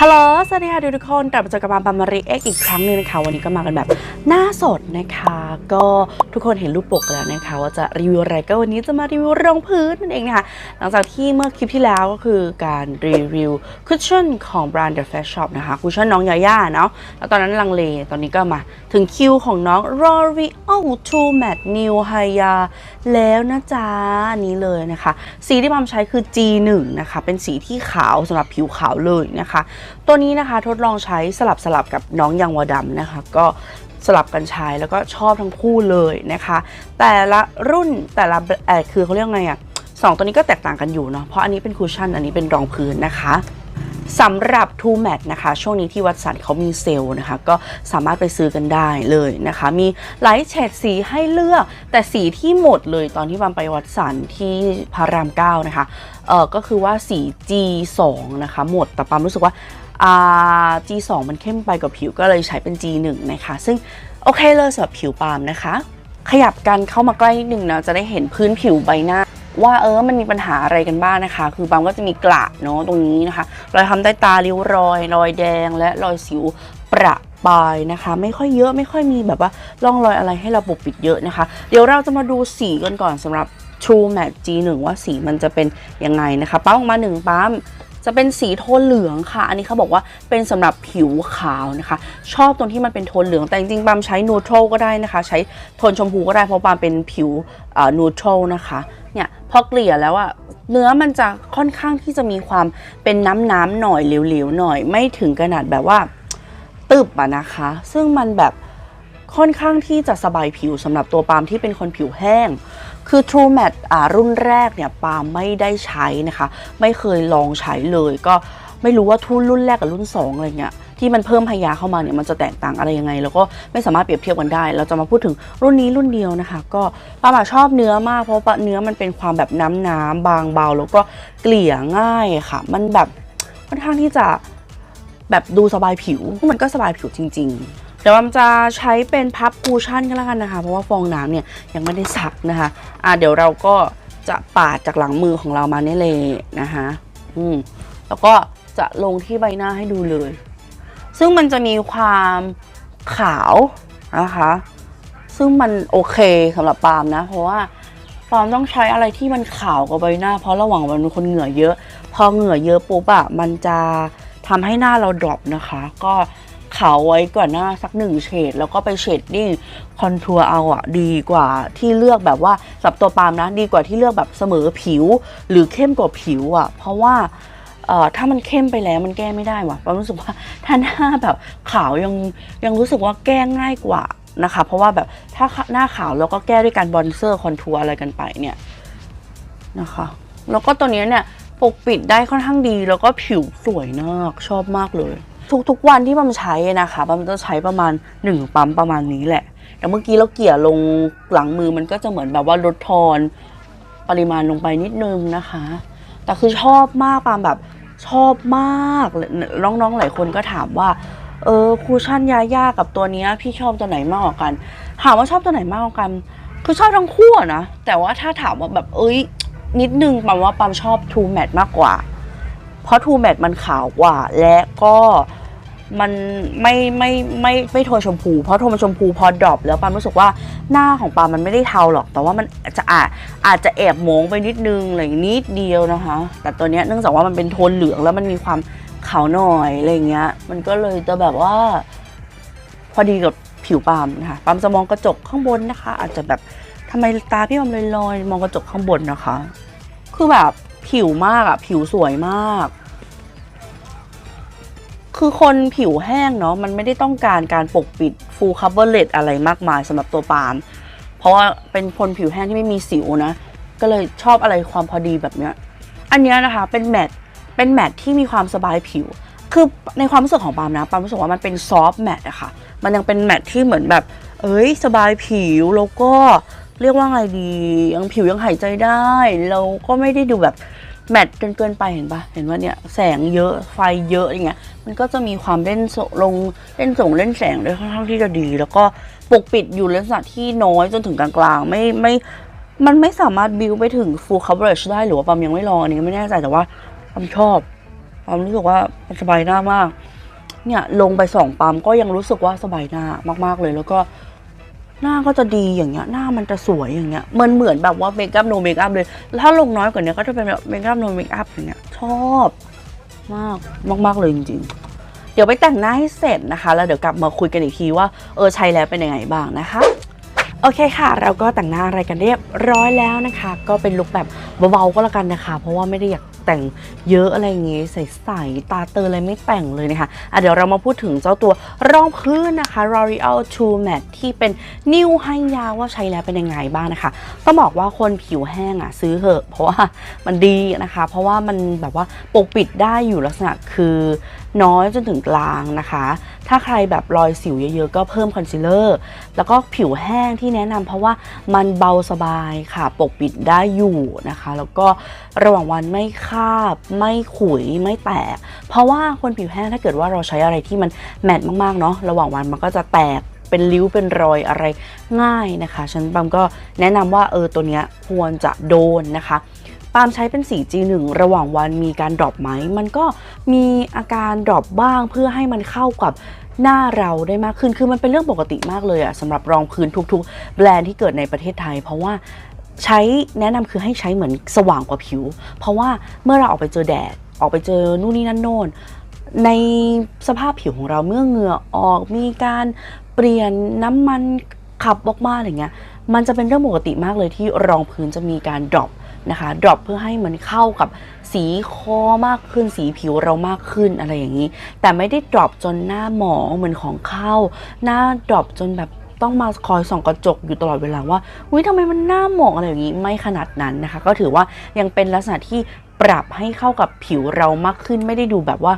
ฮัลโหล สวัสดีค่ะทุกคนกลับมาเจอกับปามปามาริเอ็กอีกครั้งหนึ่งนะคะ วันนี้ก็มากันแบบหน้าสดนะคะ ก็ทุกคนเห็นรูปปกแล้วนะคะ ว่าจะรีวิวอะไรก็วันนี้จะมารีวิวรองพื้นนั่นเองนะคะ หลังจากที่เมื่อคลิปที่แล้วก็คือการรีวิวคุชชั่นของแบรนด์ The Face Shop นะคะ คุชชั่นน้องยาย่าเนาะ แล้วตอนนั้นลังเล ตอนนี้ก็มาถึงคิวของน้อง L'Oreal True Matte New Hya แล้วนะจ๊ะอันนี้เลยนะคะ สีที่ปามใช้คือ G1 นะคะ เป็นสีที่ขาวสำหรับผิวขาวเลยนะคะตัวนี้นะคะทดลองใช้สลับสลับกับน้องยังวดำนะคะ ก็สลับกันใช้แล้วก็ชอบทั้งคู่เลยนะคะ แต่ละรุ่นแต่ละเอคือเขาเรียกไงอะสองตัวนี้ก็แตกต่างกันอยู่เนาะเพราะอันนี้เป็นคูชชั่นอันนี้เป็นรองพื้นนะคะ สำหรับ True Matte นะคะ ช่วงนี้ที่วัดสันเขามีเซลล์นะคะ ก็สามารถไปซื้อกันได้เลยนะคะ มีหลายเฉดสีให้เลือก แต่สีที่หมดเลยตอนที่บัมไปวัดสันที่พารามเก้านะคะ เออก็คือว่าสี G2 นะคะ หมดแต่ปามรู้สึกว่าอ่า G2 มันเข้มไปกับผิวก็เลยใช้เป็น G1 นะคะ ซึ่งโอเคเลยสำหรับผิวปาล์มนะคะ ขยับกันเข้ามาใกล้นิดนึงนะจะได้เห็นพื้นผิวใบหน้า ว่าเออมันมีปัญหาอะไรกันบ้างนะคะ คือปาล์มก็จะมีกระเนาะตรงนี้นะคะรอยทำใต้ตาริ้วรอย รอยแดงและรอยสิวประปายนะคะ ไม่ค่อยเยอะไม่ค่อยมีแบบว่าร่องรอยอะไรให้เราปกปิดเยอะนะคะ เดี๋ยวเราจะมาดูสีกันก่อนสำหรับ True Matte G1 ว่าสีมันจะเป็นยังไงนะคะ ปั๊มออกมาหนึ่งปั๊ม จะเป็นสีโทนเหลืองค่ะ อันนี้เขาบอกว่าเป็นสำหรับผิวขาวนะคะ ชอบตรงที่มันเป็นโทนเหลือง แต่จริงๆปามใช้นูโตรก็ได้นะคะ ใช้โทนชมพูก็ได้เพราะปามเป็นผิวนูโตรนะคะเนี่ยพอเกลี่ยแล้วอะเนื้อมันจะค่อนข้างที่จะมีความเป็นน้ำๆหน่อยเหลวๆหน่อย ไม่ถึงขนาดแบบว่าตึบอะนะคะ ซึ่งมันแบบค่อนข้างที่จะสบายผิวสำหรับตัวปาล์มที่เป็นคนผิวแห้ง คือ True Matte รุ่นแรกเนี่ยปาไม่ได้ใช้นะคะ ไม่เคยลองใช้เลยก็ไม่รู้ว่าทุนรุ่นแรกกับรุ่น 2 อะไรเงี้ยที่มันเพิ่มพยาเข้ามาเนี่ยมันจะแตกต่างอะไรยังไง แล้วก็ไม่สามารถเปรียบเทียบกันได้ เราจะมาพูดถึงรุ่นนี้รุ่นเดียวนะคะ ก็ปาล์มอะชอบเนื้อมากเพราะเนื้อมันเป็นความแบบน้ำน้ำบางเบา แล้วก็เกลี่ยง่ายค่ะ มันแบบค่อนข้างที่จะแบบดูสบายผิวมันก็สบายผิวจริง ๆ เดี๋ยวมันจะใช้เป็นพับคูชั่นกันแล้วกันนะคะ เพราะว่าฟองน้ำเนี่ยยังไม่ได้ซักนะคะอะเดี๋ยวเราก็จะปาดจากหลังมือของเรามาเนี่ยเลยนะคะอืมแล้วก็จะลงที่ใบหน้าให้ดูเลย ซึ่งมันจะมีความขาวนะคะ ซึ่งมันโอเคสำหรับปาล์มนะ เพราะว่าปาล์มต้องใช้อะไรที่มันขาวกับใบหน้า เพราะระหว่างวันเป็นคนเหงื่อเยอะ พอเหงื่อเยอะปุ๊บอะมันจะทำให้หน้าเราดรอปนะคะ ก็ ขาวไว้ก่อนหน้าสักหนึ่งเฉดแล้วก็ไปเฉดดิ้งคอนทัวร์เอาอะดีกว่าที่เลือกแบบว่าสับตัวปาล์มนะดีกว่าที่เลือกแบบเสมอผิว หรือเข้มกว่าผิวอะเพราะว่าเอ่อถ้ามันเข้มไปแล้วมันแก้ไม่ได้ว่ะปารู้สึกว่าถ้าหน้าแบบขาวยังยังรู้สึกว่าแก้ง่ายกว่านะคะ เพราะว่าแบบถ้าหน้าขาวแล้วก็แก้ด้วยการบอนเซอร์คอนทัวร์อะไรกันไปเนี่ยนะคะแล้วก็ตัวเนี้ยเนี่ยปกปิดได้ค่อนข้างดีแล้วก็ผิวสวยมากชอบมากเลย ทุกๆวันที่บัมใช้นะคะบัมจะใช้ประมาณหนึ่งปั๊มประมาณนี้แหละ แต่เมื่อกี้เราเกลี่ยลงหลังมือมันก็จะเหมือนแบบว่าลดทอนปริมาณลงไปนิดนึงนะคะ แต่คือชอบมากปามแบบชอบมากน้องๆหลายคนก็ถามว่า เออคูชั่นยาย่ากับตัวนี้พี่ชอบตัวไหนมากกว่ากัน ถามว่าชอบตัวไหนมากกว่ากัน คือชอบทั้งคู่นะ แต่ว่าถ้าถามว่าแบบเอ้ยนิดนึงปามว่าปามชอบ True Matte มากกว่า เพราะ True Matte มันขาวกว่า และก็ มันไม่ไม่ไม่ไม่โทนชมพู เพราะโทนชมพูพอดรอปแล้วปามรู้สึกว่าหน้าของปามมันไม่ได้เทาหรอก แต่ว่ามันจะอาจอาจจะแอบโมงไปนิดนึงอะไรอย่างนิดเดียวนะคะ แต่ตัวเนี้ยเนื่องจากว่ามันเป็นโทนเหลืองแล้วมันมีความขาวหน่อยอะไรอย่างเงี้ย มันก็เลยจะแบบว่า พอดีกับผิวปามนะคะปามจะมองกระจกข้างบนนะคะ อาจจะแบบทำไมตาพี่ปามลอยๆมองกระจกข้างบนนะคะ คือแบบผิวมากอะผิวสวยมาก คือคนผิวแห้งเนาะมันไม่ได้ต้องการการปกปิด full coverage อะไรมากมายสำหรับตัวปาล์มเพราะว่าเป็นคนผิวแห้งที่ไม่มีสิวนะ ก็เลยชอบอะไรความพอดีแบบเนี้ยอันเนี้ยนะคะเป็นแมทเป็นแมทที่มีความสบายผิว คือในความรู้สึกของปาล์มนะปาล์มรู้สึกว่ามันเป็นซอฟต์แมทอะค่ะมันยังเป็นแมทที่เหมือนแบบ เอ้ยสบายผิวแล้วก็เรียกว่าไงดี ยังผิวยังหายใจได้แล้วก็ไม่ได้ดูแบบ แมทจนเกินไปเห็นปะเห็นว่าเนี่ยแสงเยอะไฟเยอะอย่างเงี้ยมันก็จะมีความเล่นโสลงเล่นส่งเล่นแสงได้ค่อนข้างที่จะดี แล้วก็ปกปิดอยู่ลักษณะที่น้อยจนถึงกลางๆ ไม่ไม่มันไม่สามารถบิวไปถึง full coverage ได้หรือว่าปามยังไม่ลองอันนี้ไม่แน่ใจแต่ว่าปามชอบความรู้สึกว่ามันสบายหน้ามาก เนี่ยลงไปสองปั๊มก็ยังรู้สึกว่าสบายหน้ามากๆเลย แล้วก็ หน้าก็จะดีอย่างเงี้ย หน้ามันจะสวยอย่างเงี้ย มันเหมือนแบบว่าเมคอัพโนเมคอัพเลย ถ้าลงน้อยกว่านี้ก็จะเป็นแบบเมคอัพโนเมคอัพอย่างเงี้ย ชอบมากมากๆเลยจริง ๆ เดี๋ยวไปแต่งหน้าให้เสร็จนะคะ แล้วเดี๋ยวกลับมาคุยกันอีกทีว่าเออใช้แล้วเป็นยังไงบ้างนะคะโอเคค่ะ เราก็แต่งหน้าอะไรกันเรียบร้อยแล้วนะคะ ก็เป็นลุคแบบเบาๆก็แล้วกันนะคะ เพราะว่าไม่ได้อยาก แต่งเยอะอะไรอย่างงี้ใสๆตาเตออะไรไม่แต่งเลยนะคะอะเดี๋ยวเรามาพูดถึงเจ้าตัวรองพื้นนะคะ L'Oreal True Matte ที่เป็นนิ้วให้ยาวว่าใช้แล้วเป็นยังไงบ้างนะคะต้องบอกว่าคนผิวแห้งอะซื้อเหอะ เพราะว่ามันดีนะคะ เพราะว่ามันแบบว่าปกปิดได้อยู่ลักษณะคือน้อยจนถึงกลางนะคะ ถ้าใครแบบรอยสิวเยอะๆ ก็เพิ่มคอนซีลเลอร์ แล้วก็ผิวแห้งที่แนะนำเพราะว่ามันเบาสบายค่ะ ปกปิดได้อยู่นะคะ แล้วก็ระหว่างวันไม่คาบ ไม่ขุยไม่แตก เพราะว่าคนผิวแห้งถ้าเกิดว่าเราใช้อะไรที่มันแมทมากๆเนาะระหว่างวันมันก็จะแตกเป็นริ้วเป็นรอยอะไรง่ายนะคะ ฉันปั๊มก็แนะนำว่าเออตัวเนี้ยควรจะโดนนะคะ ปาล์มใช้เป็น 4G1 ระหว่างวันมีการดรอปไหม มันก็มีอาการดรอปบ้างเพื่อให้มันเข้ากับหน้าเราได้มากขึ้น คือมันเป็นเรื่องปกติมากเลยอะสำหรับรองพื้นทุกๆ แบรนด์ที่เกิดในประเทศไทย เพราะว่าใช้แนะนำคือให้ใช้เหมือนสว่างกว่าผิว เพราะว่าเมื่อเราออกไปเจอแดด ออกไปเจอนู่นนี่นั่นโน่นในสภาพผิวของเราเมื่อเหงื่อออกมีการเปลี่ยนน้ำมันขับออกมาอะไรเงี้ย มันจะเป็นเรื่องปกติมากเลยที่รองพื้นจะมีการดรอป นะคะดรอปเพื่อให้มันเข้ากับสีคอมากขึ้นสีผิวเรามากขึ้นอะไรอย่างนี้ แต่ไม่ได้ดรอปจนหน้าหมองเหมือนของเข้า หน้าดรอปจนแบบต้องมาคอยส่องกระจกอยู่ตลอดเวลาว่าอุ้ยทำไมมันหน้าหมองอะไรอย่างนี้ไม่ขนาดนั้นนะคะ ก็ถือว่ายังเป็นลักษณะที่ปรับให้เข้ากับผิวเรามากขึ้นไม่ได้ดูแบบว่า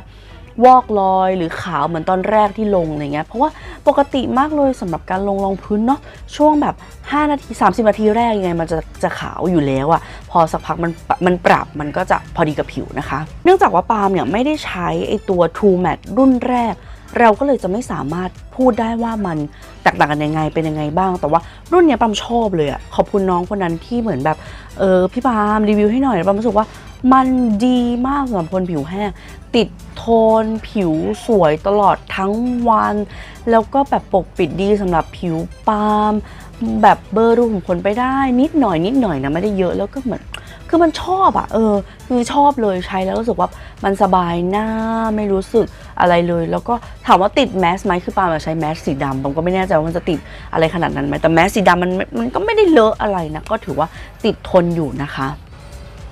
วอกลอยหรือขาวเหมือนตอนแรกที่ลงอะไรเงี้ยเพราะว่าปกติมากเลยสำหรับการลงรองพื้นเนาะช่วงแบบ 5 นาที 30 นาทีแรกยังไงมันจะจะขาวอยู่แล้วอะพอสักพักมันมันปรับมันก็จะพอดีกับผิวนะคะ เนื่องจากว่าปาล์มเนี่ยไม่ได้ใช้ไอตัว True Matte รุ่นแรก เราก็เลยจะไม่สามารถพูดได้ว่ามันแตกต่างกันยังไงเป็นยังไงบ้าง แต่ว่ารุ่นเนี้ยปาล์มชอบเลยอะขอบคุณน้องคนนั้นที่เหมือนแบบเออพี่ปาล์มรีวิวให้หน่อยปาล์มรู้สึกว่า มันดีมากสำหรับคนผิวแห้ง ติดโทนผิวสวยตลอดทั้งวัน แล้วก็แบบปกปิดดีสำหรับผิวปาล์มแบบเบอร์รูขุมขนไปได้ นิดหน่อยนิดหน่อยนะไม่ได้เยอะแล้วก็เหมือนคือมันชอบอะเออคือชอบเลยใช้แล้วรู้สึกว่ามันสบายหน้าไม่รู้สึกอะไรเลย แล้วก็ถามว่าติดแมสไหมคือปาล์มใช้แมสสีดำผมก็ไม่แน่ใจว่ามันจะติดอะไรขนาดนั้นไหมแต่แมสสีดำมันมันก็ไม่ได้เลอะอะไรนะก็ถือว่าติดทนอยู่นะคะ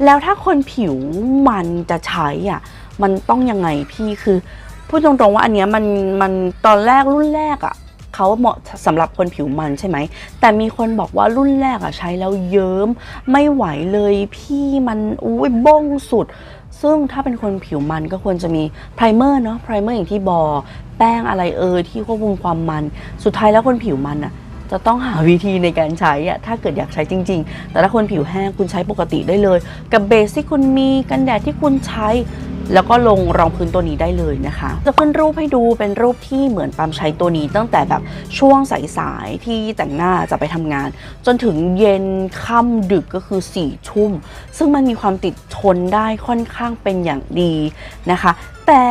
แล้วถ้าคนผิวมันจะใช้อะมันต้องยังไงพี่คือพูดตรงๆว่าอันเนี้ยมันมันตอนแรกรุ่นแรกอะเขาเหมาะสำหรับคนผิวมันใช่ไหม แต่มีคนบอกว่ารุ่นแรกอะใช้แล้วเยิ้ม ไม่ไหวเลยพี่มันอุ้ยบ้งสุด ซึ่งถ้าเป็นคนผิวมันก็ควรจะมีไพรเมอร์เนาะไพรเมอร์อย่างที่บอ แป้งอะไรเอ่ยที่ควบคุมความมัน สุดท้ายแล้วคนผิวมันอะ จะต้องหาวิธีในการใช้อะถ้าเกิดอยากใช้จริง ๆ แต่ถ้าคนผิวแห้งคุณใช้ปกติได้เลย กับเบสที่คุณมีกันแดดที่คุณใช้ แล้วก็ลงรองพื้นตัวนี้ได้เลยนะคะ จะขึ้นรูปให้ดูเป็นรูปที่เหมือนปามใช้ตัวนี้ ตั้งแต่แบบช่วงสายๆที่แต่งหน้าจะไปทำงาน จนถึงเย็นค่ำดึกก็คือ4ี่ทุ่ม ซึ่งมันมีความติดทนได้ค่อนข้างเป็นอย่างดีนะคะแต่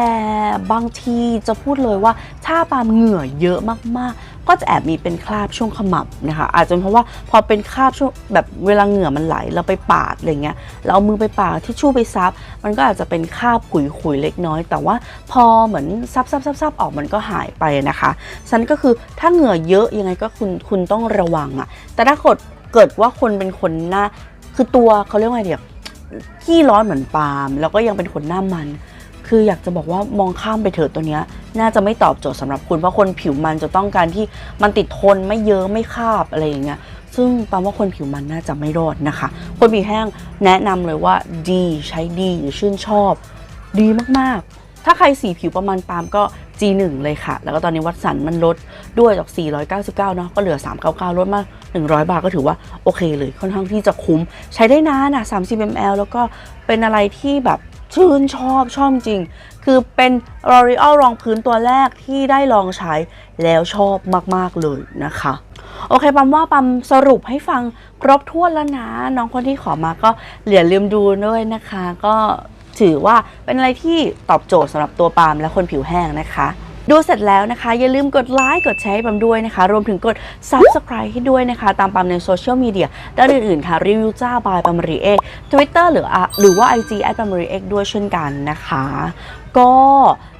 บางทีจะพูดเลยว่าถ้าปามเหงื่อเยอะมากๆ ก็จะแอบมีเป็นคราบช่วงขมับนะคะอาจจะเพราะว่าพอเป็นคราบช่วงแบบเวลาเหงื่อมันไหลเราไปปาดอะไรเงี้ยเราเอามือไปปาดที่ชู่ไปซับ มันก็อาจจะเป็นคราบขุยๆเล็กน้อย แต่ว่าพอเหมือนซับซับซับซับออกมันก็หายไปนะคะฉันก็คือถ้าเหงื่อเยอะยังไงก็คุณคุณต้องระวังอะแต่ถ้าเกิดเกิดว่าคนเป็นคนหน้าคือตัวเขาเรียกว่าไงเดียขี้ร้อนเหมือนปาล์มแล้วก็ยังเป็นคนหน้ามัน คืออยากจะบอกว่ามองข้ามไปเถิดตัวเนี้ยน่าจะไม่ตอบโจทย์สำหรับคุณ เพราะคนผิวมันจะต้องการที่มันติดทนไม่เยอะไม่คาบอะไรอย่างเงี้ยซึ่งปามว่าคนผิวมันน่าจะไม่รอดนะคะ คนผิวแห้งแนะนำเลยว่าดีใช้ดีหรือชื่นชอบ ดีมากๆ ถ้าใครสีผิวประมาณปาล์มก็ G1 เลยค่ะ แล้วก็ตอนนี้วัดสันมันลดด้วยจาก 499 เนาะก็เหลือ 399 ลดมา 100 บาทก็ถือว่าโอเคเลยค่อนข้างที่จะคุ้ม ใช้ได้นานอะ 30 ml แล้วก็เป็นอะไรที่แบบ ชื่นชอบชอบจริง คือเป็น L'Oreal รองพื้นตัวแรกที่ได้ลองใช้แล้วชอบมาก ๆ เลยนะคะ โอเคปั๊มว่าปั๊มสรุปให้ฟังครบถ้วนแล้วนะ น้องคนที่ขอมาก็อย่าลืมดูด้วยนะคะ ก็ถือว่าเป็นอะไรที่ตอบโจทย์สำหรับตัวปาล์มและคนผิวแห้งนะคะ ดูเสร็จแล้วนะคะ อย่าลืมกดไลค์กดแชร์ให้ปามด้วยนะคะ รวมถึงกด Subscribe ให้ด้วยนะคะ ตามปามในโซเชียลมีเดียด้านอื่นๆค่ะ รีวิวจ้าบายปามรีเอ็ก Twitter หรืออะหรือว่า IG แอดปามรีเอ็กด้วยเช่นกันนะคะ ก็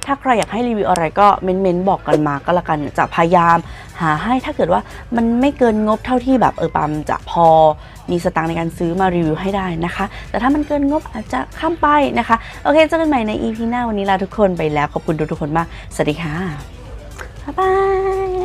ถ้าใครอยากให้รีวิวอะไรก็เม้นๆบอกกันมาก็แล้วกันจะพยายามหาให้ถ้าเกิดว่ามันไม่เกินงบเท่าที่แบบเออปามจะพอมีสตางค์ในการซื้อมารีวิวให้ได้นะคะ แต่ถ้ามันเกินงบอาจจะข้ามไปนะคะ โอเคเจอกันใหม่ใน EP หน้าวันนี้ลาทุกคนไปแล้ว ขอบคุณทุกๆคนมาก สวัสดีค่ะ บ๊ายบาย